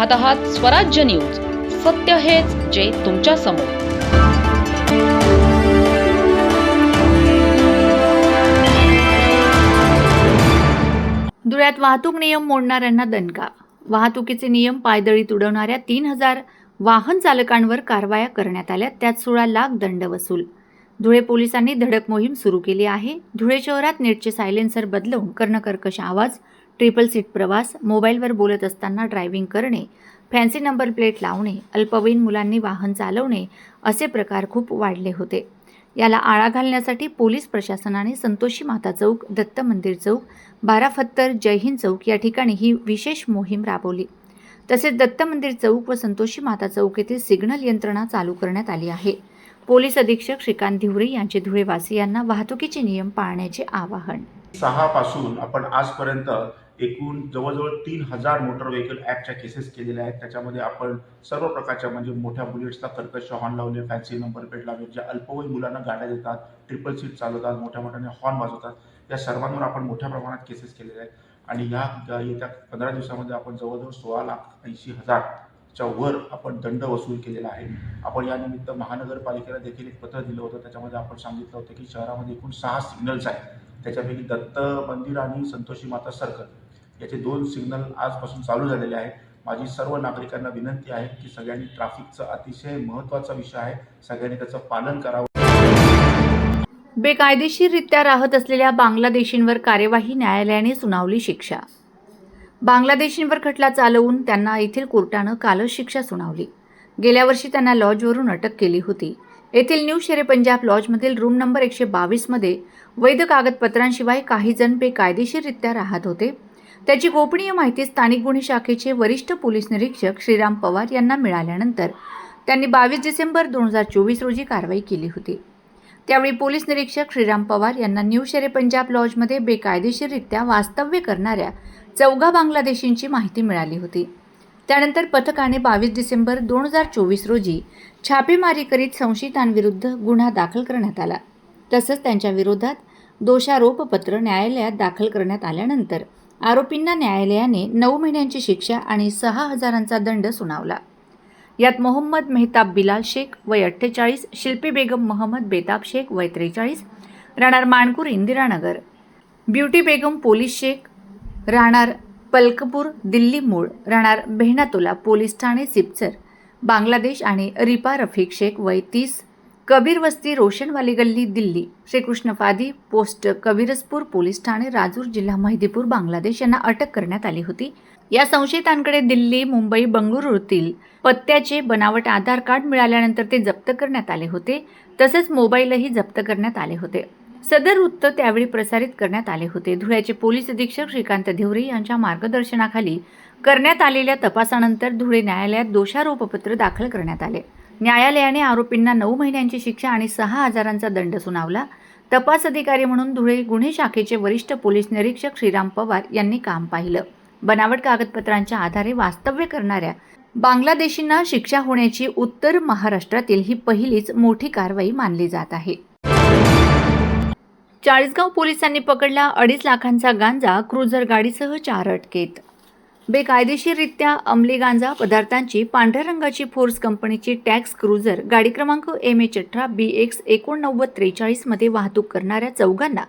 पाहत आहात स्वराज्य न्यूज. सत्य हेच जे तुमच्यासमोर. धुळ्यात वाहतूक नियम मोडणाऱ्यांना दणका. वाहतुकीचे नियम पायदळी तुडवणाऱ्या तीन हजार वाहन चालकांवर कारवाया करण्यात आल्या त्यात सोळा लाख दंड वसूल. धुळे पोलिसांनी धडक मोहीम सुरू केली आहे. धुळे शहरात नेटचे सायलेन्सर बदलवून कर्णकर्कश आवाज ट्रिपल सीट प्रवास मोबाईलवर बोलत असताना ड्रायव्हिंग करणे फॅन्सी नंबर प्लेट लावणे अल्पवयीन मुलांनी वाहन चालवणे असे प्रकार खूप वाढले होते. याला आळा घालण्यासाठी पोलीस प्रशासनाने संतोषी माता चौक दत्त मंदिर चौक बारा फत्तर जय हिंद चौक या ठिकाणी ही विशेष मोहीम राबवली. तसेच दत्त मंदिर चौक व संतोषी माता चौक येथील सिग्नल यंत्रणा चालू करण्यात आली आहे. पोलीस अधीक्षक श्रीकांत धिवरे यांचे धुळेवासियांना वाहतुकीचे नियम पाळण्याचे आवाहन. सहा पासून आपण आजपर्यंत एकूण जवळजवळ तीन हजार मोटर व्हेकल ॲक्टच्या केसेस केलेल्या आहेत. त्याच्यामध्ये आपण सर्व प्रकारच्या म्हणजे मोठ्या बुलेट्सला कर्कश हॉर्न लावले फॅन्सी नंबर प्लेट लावले ज्या अल्पवयीन मुलांना गाड्या देतात ट्रिपल सीट चालवतात मोठ्या मोठ्याने हॉर्न वाजवतात. या सर्वांवर आपण मोठ्या प्रमाणात केसेस केलेल्या आहेत. आणि ह्या येत्या पंधरा दिवसामध्ये आपण जवळजवळ सोळा लाख ऐंशी हजारच्या वर आपण दंड वसूल केलेला आहे. आपण यानिमित्त महानगरपालिकेला देखील एक पत्र दिलं होतं. त्याच्यामध्ये आपण सांगितलं होतं की शहरामध्ये एकूण सहा सिग्नल्स आहेत. त्याच्यापैकी दत्त मंदिर आणि संतोषी माता सर्कल याचे दोन सिग्नल आजपासून चालू झालेले आहेत. माझी सर्व नागरिकांना विनंती आहे की सगळ्यांनी ट्रॅफिकचा अतिशय महत्त्वाचा विषय आहे. सगळ्यांनी त्याचं पालन करावं. बेकायदेशीररित्या राहत असलेल्या बांगलादेशींवर कार्यवाही न्यायालयाने सुनावली शिक्षा. बांगलादेशींवर खटला चालवून त्यांना येथील कोर्टानं कालच शिक्षा सुनावली. गेल्या वर्षी त्यांना लॉजवरून अटक केली होती. येथील न्यू शेरे पंजाब लॉजमधील रूम नंबर एकशे बावीसमध्ये वैध कागदपत्रांशिवाय काही जण बेकायदेशीररित्या राहत होते. त्याची गोपनीय माहिती स्थानिक गुन्हे शाखेचे वरिष्ठ पोलीस निरीक्षक श्रीराम पवार यांना मिळाल्यानंतर त्यांनी बावीस डिसेंबर दोन हजार चोवीस रोजी कारवाई केली होती. त्यावेळी पोलीस निरीक्षक श्रीराम पवार यांना न्यू शेरे पंजाब लॉजमध्ये बेकायदेशीररित्या वास्तव्य करणाऱ्या चौघा बांगलादेशींची माहिती मिळाली होती. त्यानंतर पथकाने बावीस डिसेंबर दोन हजार चोवीस रोजी छापेमारी करीत संशयितांविरुद्ध गुन्हा दाखल करण्यात आला. तसंच त्यांच्या विरोधात दोषारोपपत्र न्यायालयात दाखल करण्यात आल्यानंतर आरोपींना न्यायालयाने नऊ महिन्यांची शिक्षा आणि सहा हजारांचा दंड सुनावला. यात मोहम्मद मेहताब बिलाल शेख वय अठ्ठेचाळीस शिल्पी बेगम मोहम्मद बेताब शेख वय त्रेचाळीस राहणार माणकूर इंदिरानगर. ब्युटी बेगम पोलीस शेख राहणार पलकपूर दिल्ली मूळ राहणार बेहनातोला पोलीस ठाणे सिपचर बांगलादेश आणि रिपा रफिक शेख वय तीस कबीर वस्ती रोशनवाली गल्ली दिल्ली. श्रीकृष्ण फादी पोस्ट कबीरसपूर पोलीस ठाणे राजूर जिल्हा महिदीपूर बांगलादेश यांना अटक करण्यात आली होती. या संशयितांकडे दिल्ली मुंबई बंगळुरूतील पत्त्याचे बनावट आधार कार्ड मिळाल्यानंतर ते जप्त करण्यात आले होते. तसेच मोबाईलही जप्त करण्यात आले होते. सदर वृत्त त्यावेळी प्रसारित करण्यात आले होते. धुळ्याचे पोलीस अधीक्षक श्रीकांत धिवरे यांच्या मार्गदर्शनाखाली करण्यात आलेल्या तपासानंतर धुळे न्यायालयात दोषारोपपत्र दाखल करण्यात आले. न्यायालयाने आरोपींना नऊ महिन्यांची शिक्षा आणि सहा हजारांचा दंड सुनावला. तपास अधिकारी म्हणून धुळे गुन्हे शाखेचे वरिष्ठ पोलीस निरीक्षक श्रीराम पवार यांनी काम पाहिलं. बनावट कागदपत्रांच्या आधारे वास्तव्य करणाऱ्या बांगलादेशींना शिक्षा होण्याची उत्तर महाराष्ट्रातील ही पहिलीच मोठी कारवाई मानली जात आहे. चाळीसगाव पोलिसांनी पकडला अडीच लाखांचा गांजा क्रुझर गाडीसह चार अटकेत. बेकायदेशीररित्या अंमली गांजा पदार्थांची पांढऱ्या रंगाची फोर्स कंपनीची टॅक्स क्रुझर गाडी क्रमांक एम एच अठरा बी एक्स एकोणनव्वद त्रेचाळीसमध्ये वाहतूक करणाऱ्या चौघांना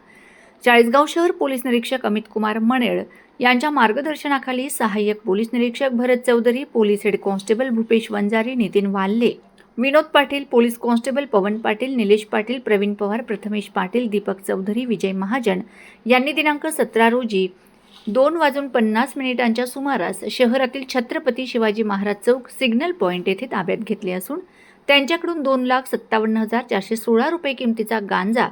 चाळीसगाव शहर पोलीस निरीक्षक अमित कुमार मणेळ यांच्या मार्गदर्शनाखाली सहाय्यक पोलीस निरीक्षक Bharat Chaudhari police head constable Bhupesh Vanjari Nitin Walle Vinod Patil police constable Pawan Patil Nilesh Patil Pravin Pawar Prathamesh Patil Deepak Chaudhari Vijay Mahajan यांनी दिनांक सतरा रोजी दोन वाजून पन्नास मिनिटांच्या सुमारास शहरातील छत्रपती शिवाजी महाराज चौक सिग्नल पॉईंट येथे ताब्यात घेतले असून त्यांच्याकडून दोन लाख सत्तावन्न हजार चारशे सोळा रुपये किमतीचा गांजा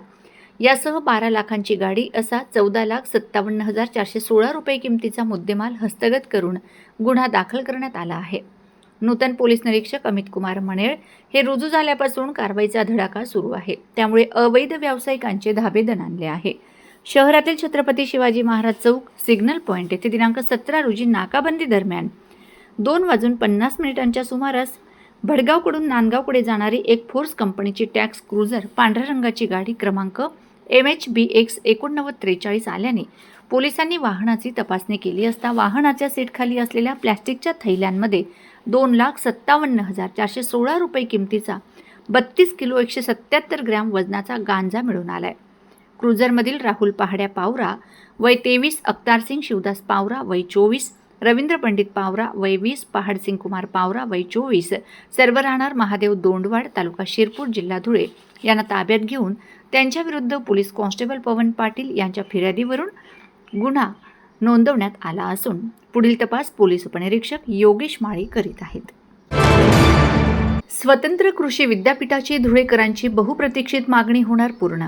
यासह बारा लाखांची गाडी असा चौदा लाख सत्तावन्न हजार चारशे सोळा रुपये किमतीचा मुद्देमाल हस्तगत करून गुन्हा दाखल करण्यात आला आहे. नूतन पोलीस निरीक्षक अमित कुमार मणेळ हे रुजू झाल्यापासून कारवाईचा धडाका सुरू आहे. त्यामुळे अवैध व्यावसायिकांचे धाबे दणाणले आहे. शहरातील छत्रपती शिवाजी महाराज चौक सिग्नल पॉईंट येथे दिनांक सतरा रोजी नाकाबंदी दरम्यान. दोन वाजून पन्नास मिनिटांच्या सुमारास भडगावकडून नांदगावकडे जाणारी एक फोर्स कंपनीची टॅक्स क्रुझर पांढऱ्या रंगाची गाडी क्रमांक एम एच बी एक्स एकोणनव्वद त्रेचाळीस आल्याने पोलिसांनी वाहनाची तपासणी केली असता वाहनाच्या सीटखाली असलेल्या प्लॅस्टिकच्या थैल्यांमध्ये दोन लाख सत्तावन्न हजार चारशे सोळा रुपये किमतीचा बत्तीस किलो एकशे सत्याहत्तर ग्रॅम वजनाचा गांजा मिळून आला आहे क्रुझरमधील राहुल पहाड्या पावरा वय तेवीस अख्तार सिंग शिवदास पावरा वय चोवीस रवींद्र पंडित पावरा वय वीस पहाडसिंग कुमार पावरा वय चोवीस सर्व राहणार महादेव दोंडवाड तालुका शिरपूर जिल्हा धुळे. यांना ताब्यात घेऊन त्यांच्याविरुद्ध पोलीस कॉन्स्टेबल पवन पाटील यांच्या फिर्यादीवरून गुन्हा नोंदवण्यात आला असून पुढील तपास पोलीस उपनिरीक्षक योगेश माळी करीत आहेत. स्वतंत्र कृषी विद्यापीठाची धुळेकरांची बहुप्रतीक्षित मागणी होणार पूर्ण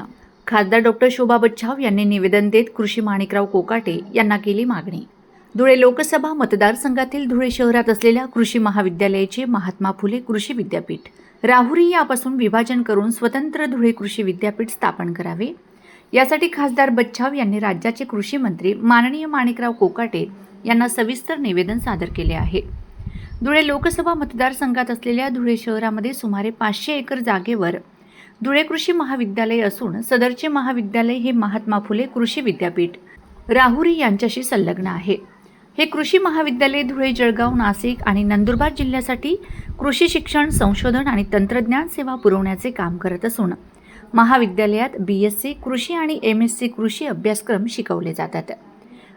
खासदार डॉक्टर शोभा बच्छाव यांनी निवेदन देत कृषी माणिकराव कोकाटे यांना केली मागणी. धुळे लोकसभा मतदारसंघातील धुळे शहरात असलेल्या कृषी महाविद्यालयाचे महात्मा फुले कृषी विद्यापीठ. राहुरी यापासून विभाजन करून स्वतंत्र धुळे कृषी विद्यापीठ स्थापन करावे. यासाठी खासदार बच्छाव यांनी राज्याचे कृषी मंत्री माननीय माणिकराव कोकाटे यांना सविस्तर निवेदन सादर केले आहे. धुळे लोकसभा मतदारसंघात असलेल्या धुळे शहरामध्ये सुमारे पाचशे एकर जागेवर धुळे कृषी महाविद्यालय असून सदरचे महाविद्यालय हे महात्मा फुले कृषी विद्यापीठ. राहुरी यांच्याशी संलग्न आहे. हे कृषी महाविद्यालय धुळे जळगाव नाशिक आणि नंदुरबार जिल्ह्यासाठी कृषी शिक्षण संशोधन आणि तंत्रज्ञान सेवा पुरवण्याचे काम करत असून महाविद्यालयात बी एस सी कृषी आणि एम एस सी कृषी अभ्यासक्रम शिकवले जातात.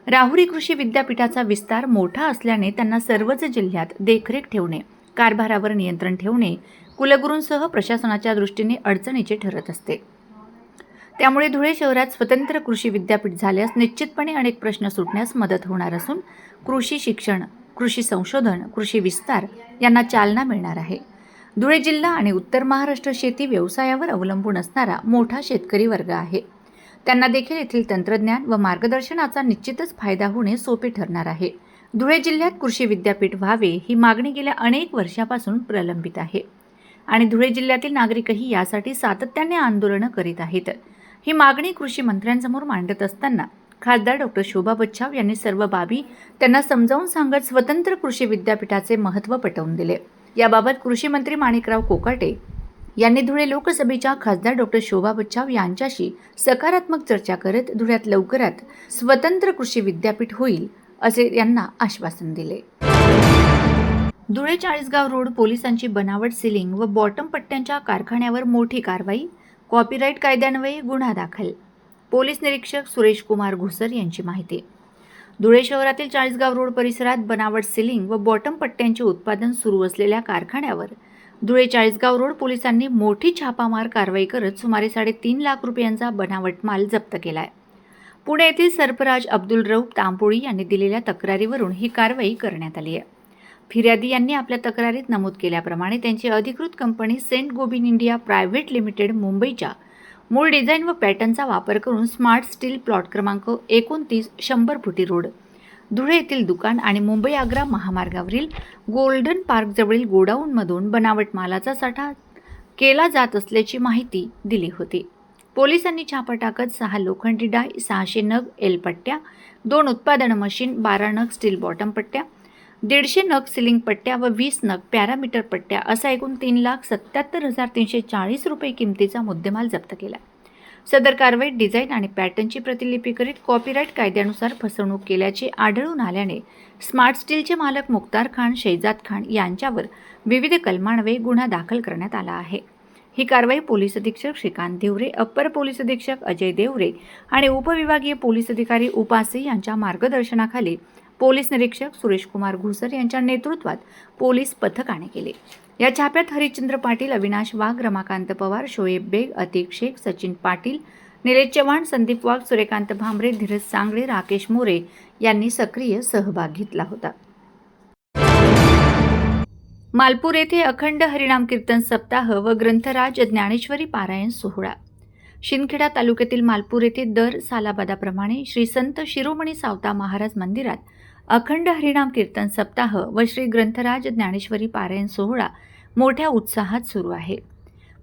राहुरी कृषी विद्यापीठाचा विस्तार मोठा असल्याने त्यांना सर्वच जिल्ह्यात देखरेख ठेवणे कारभारावर नियंत्रण ठेवणे कुलगुरूंसह प्रशासनाच्या दृष्टीने अडचणीचे ठरत असते. त्यामुळे धुळे शहरात स्वतंत्र कृषी विद्यापीठ झाल्यास निश्चितपणे अनेक प्रश्न सुटण्यास मदत होणार असून कृषी शिक्षण कृषी संशोधन कृषी विस्तार यांना चालना मिळणार आहे. धुळे जिल्हा आणि उत्तर महाराष्ट्र शेती व्यवसायावर अवलंबून असणारा मोठा शेतकरी वर्ग आहे. त्यांना देखील येथील तंत्रज्ञान व मार्गदर्शनाचा निश्चितच फायदा होणे सोपे ठरणार आहे. धुळे जिल्ह्यात कृषी विद्यापीठ व्हावे ही मागणी गेल्या अनेक वर्षापासून प्रलंबित आहे. आणि धुळे जिल्ह्यातील नागरिकही यासाठी सातत्याने आंदोलनं करीत आहेत. ही मागणी कृषी मंत्र्यांसमोर मांडत असताना खासदार डॉक्टर शोभा बच्छाव यांनी सर्व बाबी त्यांना समजावून सांगत स्वतंत्र कृषी विद्यापीठाचे महत्त्व पटवून दिले. याबाबत कृषी मंत्री माणिकराव कोकाटे यांनी धुळे लोकसभेच्या खासदार डॉक्टर शोभा बच्छाव यांच्याशी सकारात्मक चर्चा करत धुळ्यात लवकरात स्वतंत्र कृषी विद्यापीठ होईल असे यांना आश्वासन दिले. धुळे चाळीसगाव रोड पोलिसांची बनावट सिलिंग व बॉटम पट्ट्यांच्या कारखान्यावर मोठी कारवाई कॉपीराईट कायद्यान्वये गुन्हा दाखल. पोलीस निरीक्षक सुरेश कुमार घुसर यांची माहिती. धुळे शहरातील चाळीसगाव रोड परिसरात बनावट सिलिंग व बॉटम पट्ट्यांचे उत्पादन सुरू असलेल्या कारखान्यावर धुळे चाळीसगाव रोड पोलिसांनी मोठी छापामार कारवाई करत सुमारे साडेतीन लाख रुपयांचा बनावट माल जप्त केला आहे पुणे येथील सरफराज अब्दुल रऊफ तांपोळी यांनी दिलेल्या तक्रारीवरून ही कारवाई करण्यात आली आहे. फिर्यादी यांनी आपल्या तक्रारीत नमूद केल्याप्रमाणे त्यांची अधिकृत company saint gobain India private limited मुंबईच्या मूळ डिझाईन व पॅटर्नचा वापर करून स्मार्ट स्टील प्लॉट क्रमांक एकोणतीस शंभर फुटी रोड धुळे येथील दुकान आणि मुंबई आग्रा महामार्गावरील गोल्डन पार्कजवळील गोडाऊनमधून बनावट मालाचा साठा केला जात असल्याची माहिती दिली होती. पोलिसांनी छापा टाकत सहा लोखंडी डाय सहाशे नग एलपट्ट्या दोन उत्पादन मशीन बारा नग स्टील बॉटम पट्ट्या दीडशे नग सिलिंग पट्ट्या व वीस नग पॅरामीटर पट्ट्या असा एकूण तीन लाख सत्याहत्तर हजार तीनशे चाळीस रुपये किमतीचा मुद्देमाल जप्त केला. सदर कारवाईत डिझाईन आणि पॅटर्नची प्रतिलिपी करीत कॉपीराईट कायद्यानुसार फसवणूक केल्याचे आढळून आल्याने स्मार्ट स्टीलचे मालक मुक्तार खान शैजाद खान यांच्यावर विविध कलमान्वये गुन्हा दाखल करण्यात आला आहे. ही कारवाई पोलीस अधीक्षक श्रीकांत देवरे अप्पर पोलीस अधीक्षक अजय देवरे आणि उपविभागीय पोलीस अधिकारी उपासे यांच्या मार्गदर्शनाखाली पोलीस निरीक्षक सुरेश कुमार घुसर यांच्या नेतृत्वात पोलीस पथकाने केले. या छाप्यात हरिश्चंद्र पाटील अविनाश वाघ रमाकांत पवार शोएब बेग अतिक शेख सचिन पाटील निलेश चव्हाण संदीप वाघ सूर्यकांत भांबरे धीरज सांगळे राकेश मोरे यांनी सक्रिय सहभाग घेतला होता. मालपूर येथे अखंड हरिनाम कीर्तन सप्ताह व ग्रंथराज ज्ञानेश्वरी पारायण सोहळा. शिंदखेडा तालुक्यातील मालपूर येथे दर सालाबादाप्रमाणे श्री संत शिरोमणी सावता महाराज मंदिरात अखंड हरिनाम कीर्तन सप्ताह व श्री ग्रंथराज ज्ञानेश्वरी पारायण सोहळा मोठ्या उत्साहात सुरू आहे.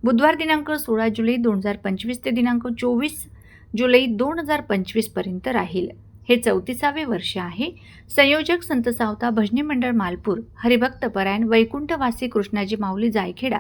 बुधवार दिनांक सोळा जुलै दोन हजार पंचवीस ते दिनांक चोवीस जुलै दोन हजार पंचवीसपर्यंत राहील. हे चौतीसावे वर्ष आहे. संयोजक संत सावता भजनी मंडळ मालपूर हरिभक्त परायण वैकुंठवासी कृष्णाजी माऊली जायखेडा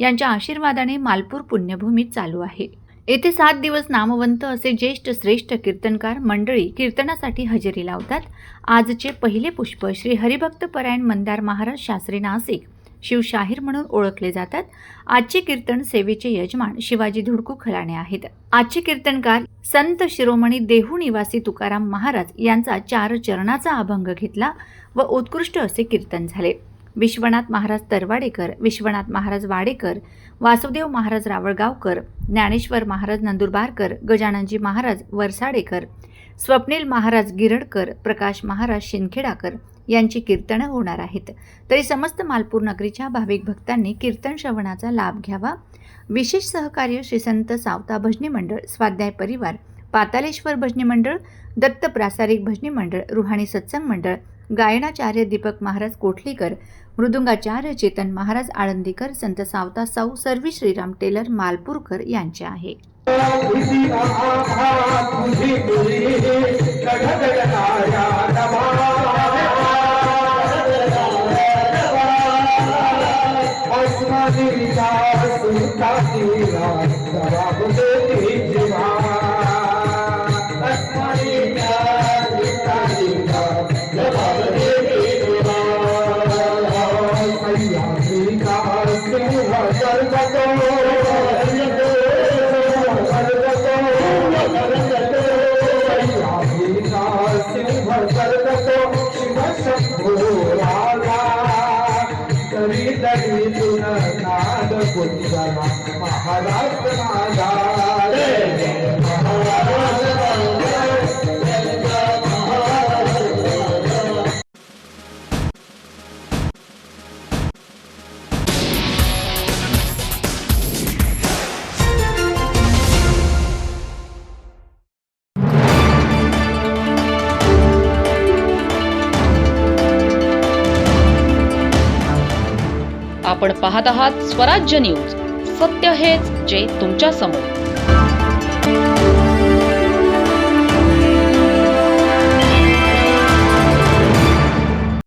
यांच्या आशीर्वादाने मालपूर पुण्यभूमीत चालू आहे. येथे सात दिवस नामवंत असे ज्येष्ठ श्रेष्ठ कीर्तनकार मंडळी कीर्तनासाठी हजेरी लावतात. आजचे पहिले पुष्प श्री हरिभक्त परायण मंदार महाराज शास्त्री नासिक शिवशाहीर म्हणून ओळखले जातात. आजचे कीर्तन सेवेचे यजमान शिवाजी धुडकू खलाणे आहेत. आजचे कीर्तनकार संत शिरोमणी देहू निवासी तुकाराम महाराज यांचा चार चरणाचा अभंग घेतला व उत्कृष्ट असे कीर्तन झाले. विश्वनाथ महाराज तरवाडेकर विश्वनाथ महाराज वाडेकर वासुदेव महाराज रावळगावकर ज्ञानेश्वर महाराज नंदुरबारकर गजाननजी महाराज वरसाडेकर स्वप्नील महाराज गिरडकर प्रकाश महाराज शिंदखेडाकर यांची कीर्तनं होणार आहेत. तरी समस्त मालपूर नगरीच्या भाविक भक्तांनी कीर्तन श्रवणाचा लाभ घ्यावा. विशेष सहकार्य श्री संत सावता भजनी मंडळ स्वाध्याय परिवार पातालेश्वर भजनी मंडळ दत्त प्रासारिक भजनी मंडळ रुहाणी सत्संग मंडळ गायनाचार्य दीपक महाराज कोठलीकर मृदुंगाचार्य चेतन महाराज आळंदीकर संत सावता साऊ सर्वी श्रीराम टेलर मालपूरकर यांचे आहे. आपण पाहत आहात स्वराज्य न्यूज. सत्य हेच जे तुमच्यासमोर